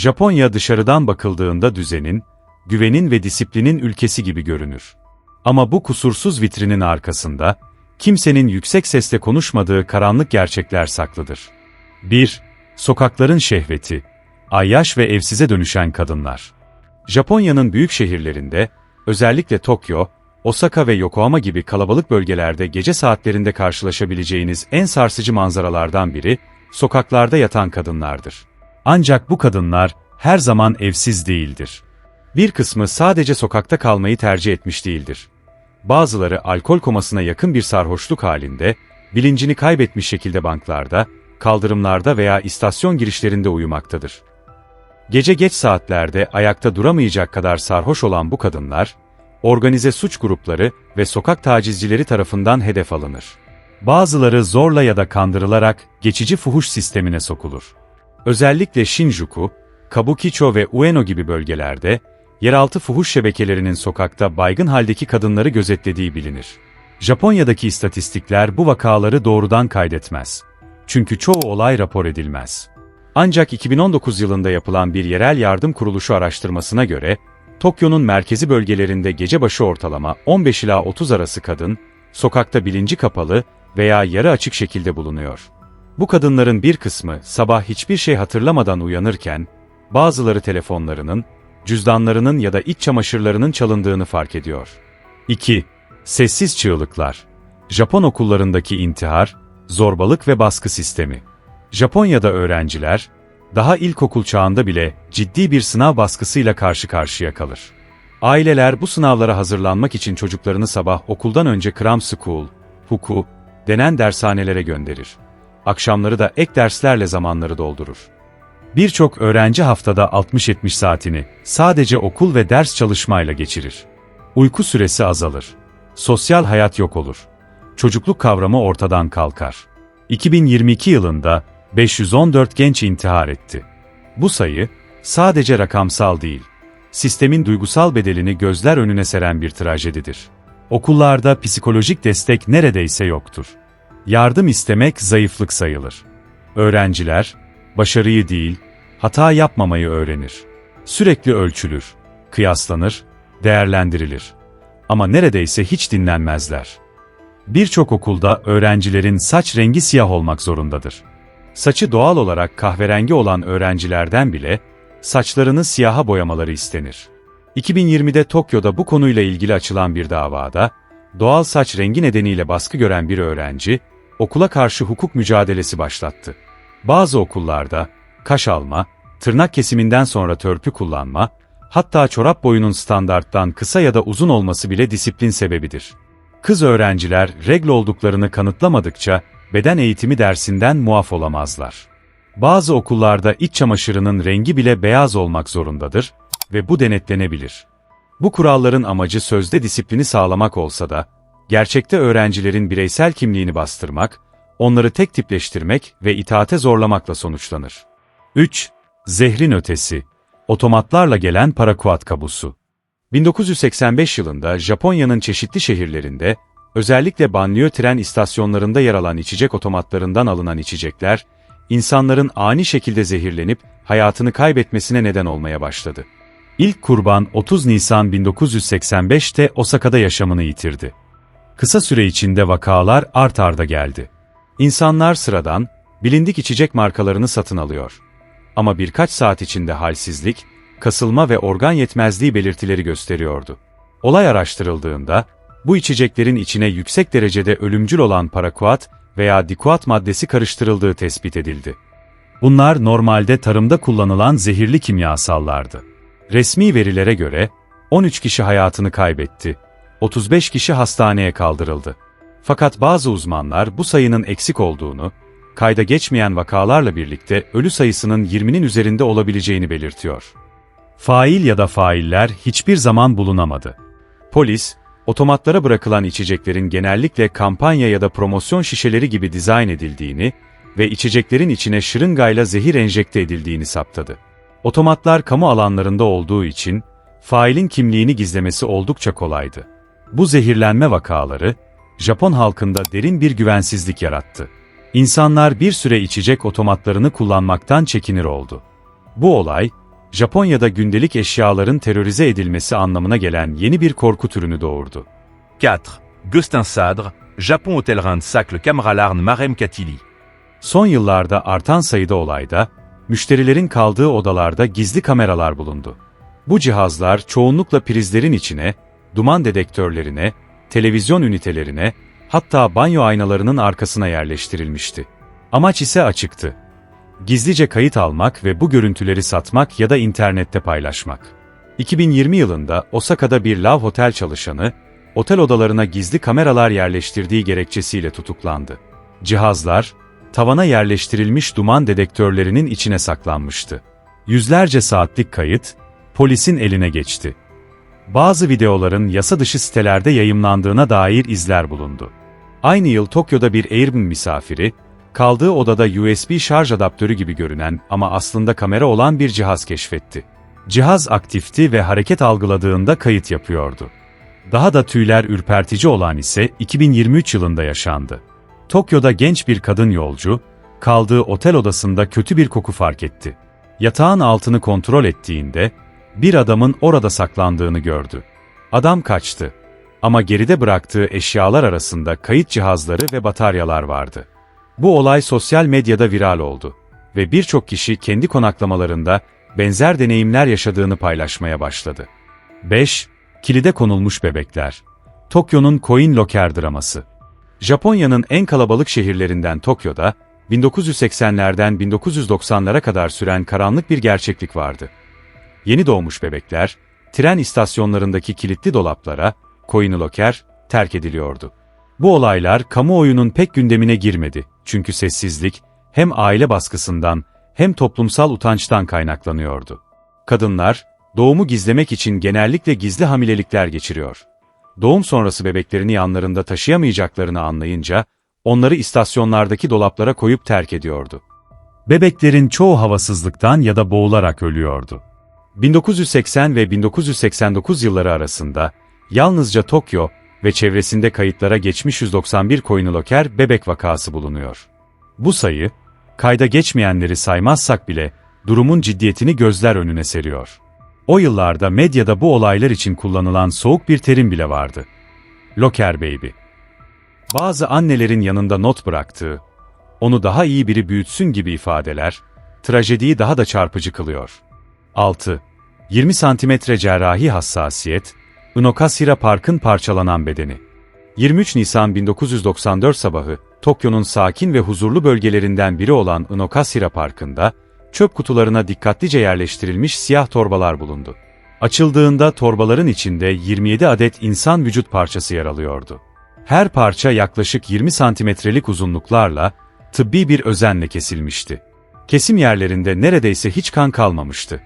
Japonya dışarıdan bakıldığında düzenin, güvenin ve disiplinin ülkesi gibi görünür. Ama bu kusursuz vitrinin arkasında, kimsenin yüksek sesle konuşmadığı karanlık gerçekler saklıdır. 1. Sokakların şehveti, ayyaş ve evsize dönüşen kadınlar. Japonya'nın büyük şehirlerinde, özellikle Tokyo, Osaka ve Yokohama gibi kalabalık bölgelerde gece saatlerinde karşılaşabileceğiniz en sarsıcı manzaralardan biri, sokaklarda yatan kadınlardır. Ancak bu kadınlar her zaman evsiz değildir. Bir kısmı sadece sokakta kalmayı tercih etmiş değildir. Bazıları alkol komasına yakın bir sarhoşluk halinde, bilincini kaybetmiş şekilde banklarda, kaldırımlarda veya istasyon girişlerinde uyumaktadır. Gece geç saatlerde ayakta duramayacak kadar sarhoş olan bu kadınlar, organize suç grupları ve sokak tacizcileri tarafından hedef alınır. Bazıları zorla ya da kandırılarak geçici fuhuş sistemine sokulur. Özellikle Shinjuku, Kabukicho ve Ueno gibi bölgelerde, yeraltı fuhuş şebekelerinin sokakta baygın haldeki kadınları gözetlediği bilinir. Japonya'daki istatistikler bu vakaları doğrudan kaydetmez. Çünkü çoğu olay rapor edilmez. Ancak 2019 yılında yapılan bir yerel yardım kuruluşu araştırmasına göre, Tokyo'nun merkezi bölgelerinde gece başı ortalama 15 ila 30 arası kadın, sokakta bilinci kapalı veya yarı açık şekilde bulunuyor. Bu kadınların bir kısmı sabah hiçbir şey hatırlamadan uyanırken, bazıları telefonlarının, cüzdanlarının ya da iç çamaşırlarının çalındığını fark ediyor. 2. Sessiz çığlıklar. Japon okullarındaki intihar, zorbalık ve baskı sistemi. Japonya'da öğrenciler, daha ilkokul çağında bile ciddi bir sınav baskısıyla karşı karşıya kalır. Aileler bu sınavlara hazırlanmak için çocuklarını sabah okuldan önce Cram School, Huku, denen dershanelere gönderir. Akşamları da ek derslerle zamanları doldurur. Birçok öğrenci haftada 60-70 saatini sadece okul ve ders çalışmayla geçirir. Uyku süresi azalır. Sosyal hayat yok olur. Çocukluk kavramı ortadan kalkar. 2022 yılında 514 genç intihar etti. Bu sayı sadece rakamsal değil, sistemin duygusal bedelini gözler önüne seren bir trajedidir. Okullarda psikolojik destek neredeyse yoktur. Yardım istemek zayıflık sayılır. Öğrenciler, başarıyı değil, hata yapmamayı öğrenir. Sürekli ölçülür, kıyaslanır, değerlendirilir. Ama neredeyse hiç dinlenmezler. Birçok okulda öğrencilerin saç rengi siyah olmak zorundadır. Saçı doğal olarak kahverengi olan öğrencilerden bile saçlarını siyaha boyamaları istenir. 2020'de Tokyo'da bu konuyla ilgili açılan bir davada, doğal saç rengi nedeniyle baskı gören bir öğrenci, okula karşı hukuk mücadelesi başlattı. Bazı okullarda, kaş alma, tırnak kesiminden sonra törpü kullanma, hatta çorap boyunun standarttan kısa ya da uzun olması bile disiplin sebebidir. Kız öğrenciler regl olduklarını kanıtlamadıkça beden eğitimi dersinden muaf olamazlar. Bazı okullarda iç çamaşırının rengi bile beyaz olmak zorundadır ve bu denetlenebilir. Bu kuralların amacı sözde disiplini sağlamak olsa da, gerçekte öğrencilerin bireysel kimliğini bastırmak, onları tek tipleştirmek ve itaate zorlamakla sonuçlanır. 3. Zehrin ötesi. Otomatlarla gelen parakuat kabusu. 1985 yılında Japonya'nın çeşitli şehirlerinde, özellikle banliyö tren istasyonlarında yer alan içecek otomatlarından alınan içecekler, insanların ani şekilde zehirlenip hayatını kaybetmesine neden olmaya başladı. İlk kurban 30 Nisan 1985'te Osaka'da yaşamını yitirdi. Kısa süre içinde vakalar art arda geldi. İnsanlar sıradan, bilindik içecek markalarını satın alıyor. Ama birkaç saat içinde halsizlik, kasılma ve organ yetmezliği belirtileri gösteriyordu. Olay araştırıldığında, bu içeceklerin içine yüksek derecede ölümcül olan parakuat veya dikuat maddesi karıştırıldığı tespit edildi. Bunlar normalde tarımda kullanılan zehirli kimyasallardı. Resmi verilere göre 13 kişi hayatını kaybetti, 35 kişi hastaneye kaldırıldı. Fakat bazı uzmanlar bu sayının eksik olduğunu, kayda geçmeyen vakalarla birlikte ölü sayısının 20'nin üzerinde olabileceğini belirtiyor. Fail ya da failler hiçbir zaman bulunamadı. Polis, otomatlara bırakılan içeceklerin genellikle kampanya ya da promosyon şişeleri gibi dizayn edildiğini ve içeceklerin içine şırıngayla zehir enjekte edildiğini saptadı. Otomatlar kamu alanlarında olduğu için failin kimliğini gizlemesi oldukça kolaydı. Bu zehirlenme vakaları Japon halkında derin bir güvensizlik yarattı. İnsanlar bir süre içecek otomatlarını kullanmaktan çekinir oldu. Bu olay Japonya'da gündelik eşyaların terörize edilmesi anlamına gelen yeni bir korku türünü doğurdu. 4. Gustin Sadre, Japon Hôtel Randsac le Cameralarn Marem Katili. Son yıllarda artan sayıda olayda, müşterilerin kaldığı odalarda gizli kameralar bulundu. Bu cihazlar çoğunlukla prizlerin içine, duman dedektörlerine, televizyon ünitelerine, hatta banyo aynalarının arkasına yerleştirilmişti. Amaç ise açıktı. Gizlice kayıt almak ve bu görüntüleri satmak ya da internette paylaşmak. 2020 yılında Osaka'da bir Love Hotel çalışanı, otel odalarına gizli kameralar yerleştirdiği gerekçesiyle tutuklandı. Cihazlar, tavana yerleştirilmiş duman dedektörlerinin içine saklanmıştı. Yüzlerce saatlik kayıt, polisin eline geçti. Bazı videoların yasa dışı sitelerde yayımlandığına dair izler bulundu. Aynı yıl Tokyo'da bir Airbnb misafiri, kaldığı odada USB şarj adaptörü gibi görünen ama aslında kamera olan bir cihaz keşfetti. Cihaz aktifti ve hareket algıladığında kayıt yapıyordu. Daha da tüyler ürpertici olan ise 2023 yılında yaşandı. Tokyo'da genç bir kadın yolcu, kaldığı otel odasında kötü bir koku fark etti. Yatağın altını kontrol ettiğinde, bir adamın orada saklandığını gördü. Adam kaçtı. Ama geride bıraktığı eşyalar arasında kayıt cihazları ve bataryalar vardı. Bu olay sosyal medyada viral oldu ve birçok kişi kendi konaklamalarında benzer deneyimler yaşadığını paylaşmaya başladı. 5. Kilide konulmuş bebekler. Tokyo'nun Coin Locker draması. Japonya'nın en kalabalık şehirlerinden Tokyo'da, 1980'lerden 1990'lara kadar süren karanlık bir gerçeklik vardı. Yeni doğmuş bebekler, tren istasyonlarındaki kilitli dolaplara, coin locker, terk ediliyordu. Bu olaylar kamuoyunun pek gündemine girmedi çünkü sessizlik, hem aile baskısından hem toplumsal utançtan kaynaklanıyordu. Kadınlar, doğumu gizlemek için genellikle gizli hamilelikler geçiriyor. Doğum sonrası bebeklerini yanlarında taşıyamayacaklarını anlayınca, onları istasyonlardaki dolaplara koyup terk ediyordu. Bebeklerin çoğu havasızlıktan ya da boğularak ölüyordu. 1980 ve 1989 yılları arasında, yalnızca Tokyo ve çevresinde kayıtlara geçmiş 191 koyunloker bebek vakası bulunuyor. Bu sayı, kayda geçmeyenleri saymazsak bile, durumun ciddiyetini gözler önüne seriyor. O yıllarda medyada bu olaylar için kullanılan soğuk bir terim bile vardı. Locker baby. Bazı annelerin yanında not bıraktığı, onu daha iyi biri büyütsün gibi ifadeler, trajediyi daha da çarpıcı kılıyor. 6. 20 santimetre cerrahi hassasiyet, Inokashira Park'ın parçalanan bedeni. 23 Nisan 1994 sabahı, Tokyo'nun sakin ve huzurlu bölgelerinden biri olan Inokashira Parkı'nda, çöp kutularına dikkatlice yerleştirilmiş siyah torbalar bulundu. Açıldığında torbaların içinde 27 adet insan vücut parçası yer alıyordu. Her parça yaklaşık 20 santimetrelik uzunluklarla tıbbi bir özenle kesilmişti. Kesim yerlerinde neredeyse hiç kan kalmamıştı.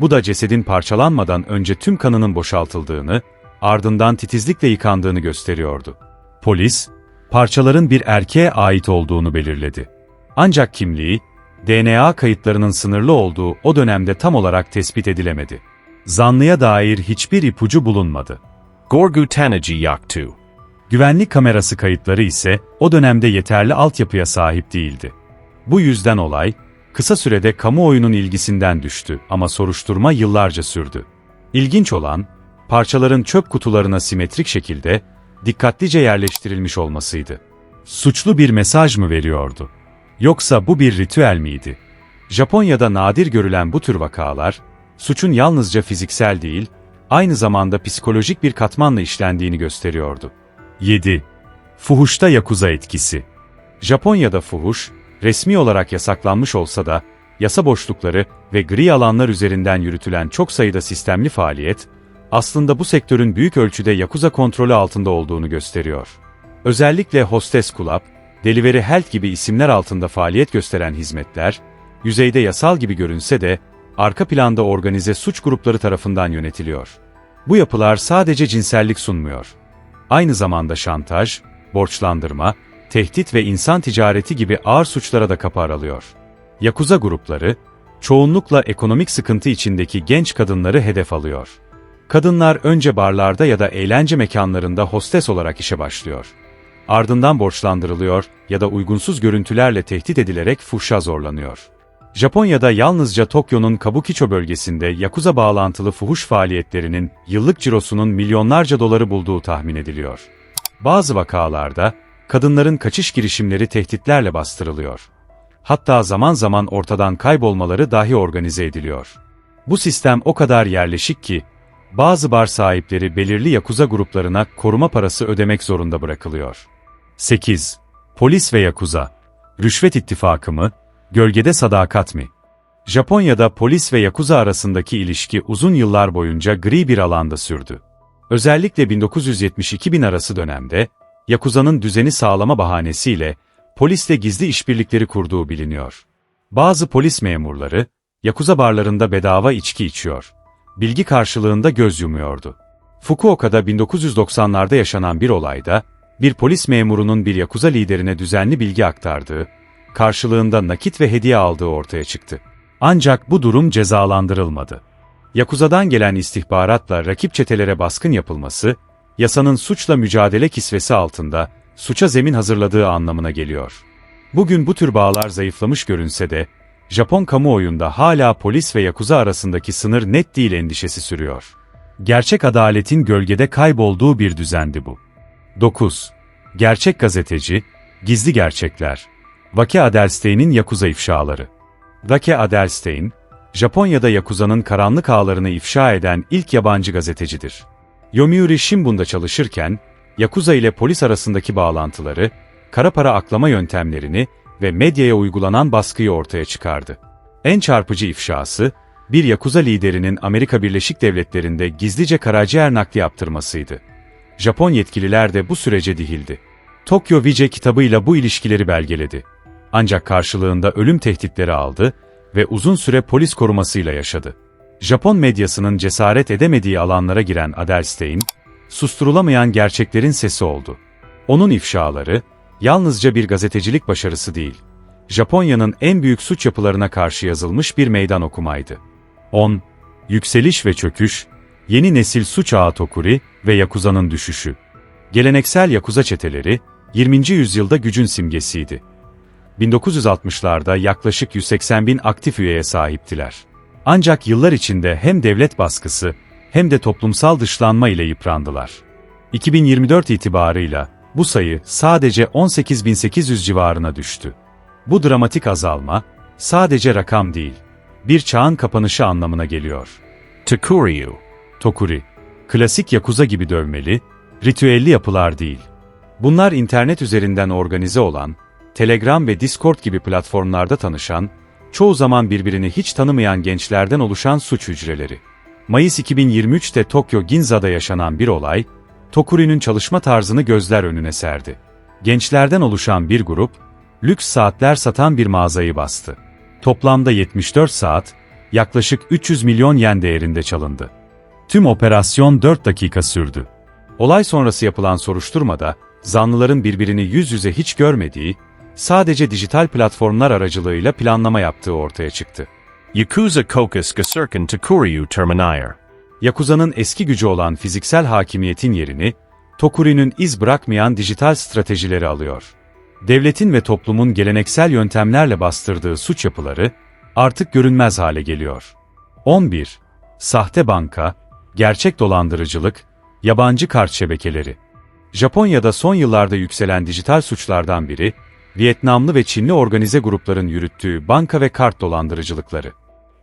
Bu da cesedin parçalanmadan önce tüm kanının boşaltıldığını, ardından titizlikle yıkandığını gösteriyordu. Polis, parçaların bir erkeğe ait olduğunu belirledi. Ancak kimliği, DNA kayıtlarının sınırlı olduğu o dönemde tam olarak tespit edilemedi. Zanlıya dair hiçbir ipucu bulunmadı. Gorgu Tanaji Yaktu. Güvenlik kamerası kayıtları ise o dönemde yeterli altyapıya sahip değildi. Bu yüzden olay, kısa sürede kamuoyunun ilgisinden düştü ama soruşturma yıllarca sürdü. İlginç olan, parçaların çöp kutularına simetrik şekilde, dikkatlice yerleştirilmiş olmasıydı. Suçlu bir mesaj mı veriyordu? Yoksa bu bir ritüel miydi? Japonya'da nadir görülen bu tür vakalar, suçun yalnızca fiziksel değil, aynı zamanda psikolojik bir katmanla işlendiğini gösteriyordu. 7. Fuhuşta Yakuza etkisi Japonya'da fuhuş, resmi olarak yasaklanmış olsa da, yasa boşlukları ve gri alanlar üzerinden yürütülen çok sayıda sistemli faaliyet, aslında bu sektörün büyük ölçüde Yakuza kontrolü altında olduğunu gösteriyor. Özellikle Hostess Club, Delivery Health gibi isimler altında faaliyet gösteren hizmetler, yüzeyde yasal gibi görünse de, arka planda organize suç grupları tarafından yönetiliyor. Bu yapılar sadece cinsellik sunmuyor. Aynı zamanda şantaj, borçlandırma, tehdit ve insan ticareti gibi ağır suçlara da kapı aralıyor. Yakuza grupları, çoğunlukla ekonomik sıkıntı içindeki genç kadınları hedef alıyor. Kadınlar önce barlarda ya da eğlence mekanlarında hostes olarak işe başlıyor. Ardından borçlandırılıyor ya da uygunsuz görüntülerle tehdit edilerek fuhşa zorlanıyor. Japonya'da yalnızca Tokyo'nun Kabukicho bölgesinde Yakuza bağlantılı fuhuş faaliyetlerinin yıllık cirosunun milyonlarca doları bulduğu tahmin ediliyor. Bazı vakalarda, kadınların kaçış girişimleri tehditlerle bastırılıyor. Hatta zaman zaman ortadan kaybolmaları dahi organize ediliyor. Bu sistem o kadar yerleşik ki, bazı bar sahipleri belirli Yakuza gruplarına koruma parası ödemek zorunda bırakılıyor. 8. Polis ve Yakuza. Rüşvet ittifakı mı? Gölgede sadakat mi? Japonya'da polis ve Yakuza arasındaki ilişki uzun yıllar boyunca gri bir alanda sürdü. Özellikle 1972-2000 arası dönemde, Yakuza'nın düzeni sağlama bahanesiyle polisle gizli işbirlikleri kurduğu biliniyor. Bazı polis memurları, Yakuza barlarında bedava içki içiyor. Bilgi karşılığında göz yumuyordu. Fukuoka'da 1990'larda yaşanan bir olayda, bir polis memurunun bir Yakuza liderine düzenli bilgi aktardığı, karşılığında nakit ve hediye aldığı ortaya çıktı. Ancak bu durum cezalandırılmadı. Yakuza'dan gelen istihbaratla rakip çetelere baskın yapılması, yasanın suçla mücadele kisvesi altında suça zemin hazırladığı anlamına geliyor. Bugün bu tür bağlar zayıflamış görünse de, Japon kamuoyunda hala polis ve Yakuza arasındaki sınır net değil endişesi sürüyor. Gerçek adaletin gölgede kaybolduğu bir düzendi bu. 9. Gerçek gazeteci, gizli gerçekler. Vake Adelstein'in Yakuza ifşaları. Vake Adelstein, Japonya'da Yakuza'nın karanlık ağlarını ifşa eden ilk yabancı gazetecidir. Yomiuri Shimbun'da çalışırken, Yakuza ile polis arasındaki bağlantıları, kara para aklama yöntemlerini ve medyaya uygulanan baskıyı ortaya çıkardı. En çarpıcı ifşası, bir Yakuza liderinin Amerika Birleşik Devletleri'nde gizlice karaciğer nakli yaptırmasıydı. Japon yetkililer de bu sürece dihildi. Tokyo Vice kitabıyla bu ilişkileri belgeledi. Ancak karşılığında ölüm tehditleri aldı ve uzun süre polis korumasıyla yaşadı. Japon medyasının cesaret edemediği alanlara giren Adelstein, susturulamayan gerçeklerin sesi oldu. Onun ifşaları, yalnızca bir gazetecilik başarısı değil, Japonya'nın en büyük suç yapılarına karşı yazılmış bir meydan okumaydı. 10. Yükseliş ve çöküş, yeni nesil suç ağı Tokuri ve Yakuza'nın düşüşü. Geleneksel Yakuza çeteleri, 20. yüzyılda gücün simgesiydi. 1960'larda yaklaşık 180 bin aktif üyeye sahiptiler. Ancak yıllar içinde hem devlet baskısı hem de toplumsal dışlanma ile yıprandılar. 2024 itibarıyla bu sayı sadece 18.800 civarına düştü. Bu dramatik azalma sadece rakam değil, bir çağın kapanışı anlamına geliyor. Takuryu. Tokuri, klasik yakuza gibi dövmeli, ritüelli yapılar değil. Bunlar internet üzerinden organize olan, Telegram ve Discord gibi platformlarda tanışan, çoğu zaman birbirini hiç tanımayan gençlerden oluşan suç hücreleri. Mayıs 2023'te Tokyo Ginza'da yaşanan bir olay, Tokuri'nin çalışma tarzını gözler önüne serdi. Gençlerden oluşan bir grup, lüks saatler satan bir mağazayı bastı. Toplamda 74 saat, yaklaşık 300 milyon yen değerinde çalındı. Tüm operasyon 4 dakika sürdü. Olay sonrası yapılan soruşturmada, zanlıların birbirini yüz yüze hiç görmediği, sadece dijital platformlar aracılığıyla planlama yaptığı ortaya çıktı. Yakuza Kokus Gasurkan Takuryu Terminayer. Yakuza'nın eski gücü olan fiziksel hakimiyetin yerini, Tokuri'nin iz bırakmayan dijital stratejileri alıyor. Devletin ve toplumun geleneksel yöntemlerle bastırdığı suç yapıları, artık görünmez hale geliyor. 11. Sahte banka, gerçek dolandırıcılık, yabancı kart şebekeleri. Japonya'da son yıllarda yükselen dijital suçlardan biri, Vietnamlı ve Çinli organize grupların yürüttüğü banka ve kart dolandırıcılıkları.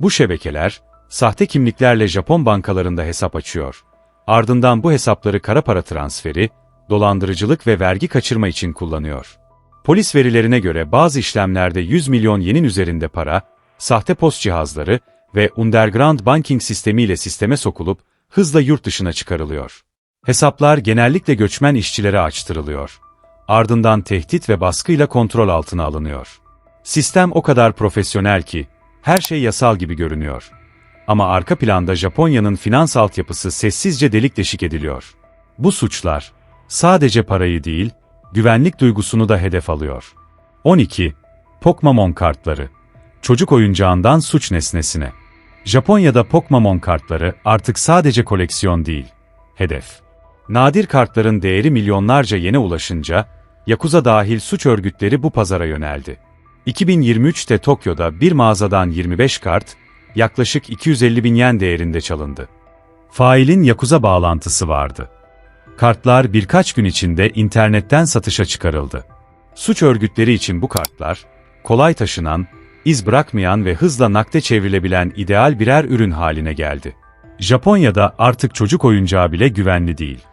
Bu şebekeler, sahte kimliklerle Japon bankalarında hesap açıyor. Ardından bu hesapları kara para transferi, dolandırıcılık ve vergi kaçırma için kullanıyor. Polis verilerine göre bazı işlemlerde 100 milyon yenin üzerinde para, sahte post cihazları ve underground banking sistemiyle sisteme sokulup hızla yurt dışına çıkarılıyor. Hesaplar genellikle göçmen işçilere açtırılıyor. Ardından tehdit ve baskıyla kontrol altına alınıyor. Sistem o kadar profesyonel ki, her şey yasal gibi görünüyor. Ama arka planda Japonya'nın finans altyapısı sessizce delik deşik ediliyor. Bu suçlar, sadece parayı değil, güvenlik duygusunu da hedef alıyor. 12. Pokemon kartları. Çocuk oyuncağından suç nesnesine. Japonya'da Pokemon kartları artık sadece koleksiyon değil, hedef. Nadir kartların değeri milyonlarca yene ulaşınca, Yakuza dahil suç örgütleri bu pazara yöneldi. 2023'te Tokyo'da bir mağazadan 25 kart, yaklaşık 250 bin yen değerinde çalındı. Failin Yakuza bağlantısı vardı. Kartlar birkaç gün içinde internetten satışa çıkarıldı. Suç örgütleri için bu kartlar, kolay taşınan, iz bırakmayan ve hızla nakde çevrilebilen ideal birer ürün haline geldi. Japonya'da artık çocuk oyuncağı bile güvenli değil.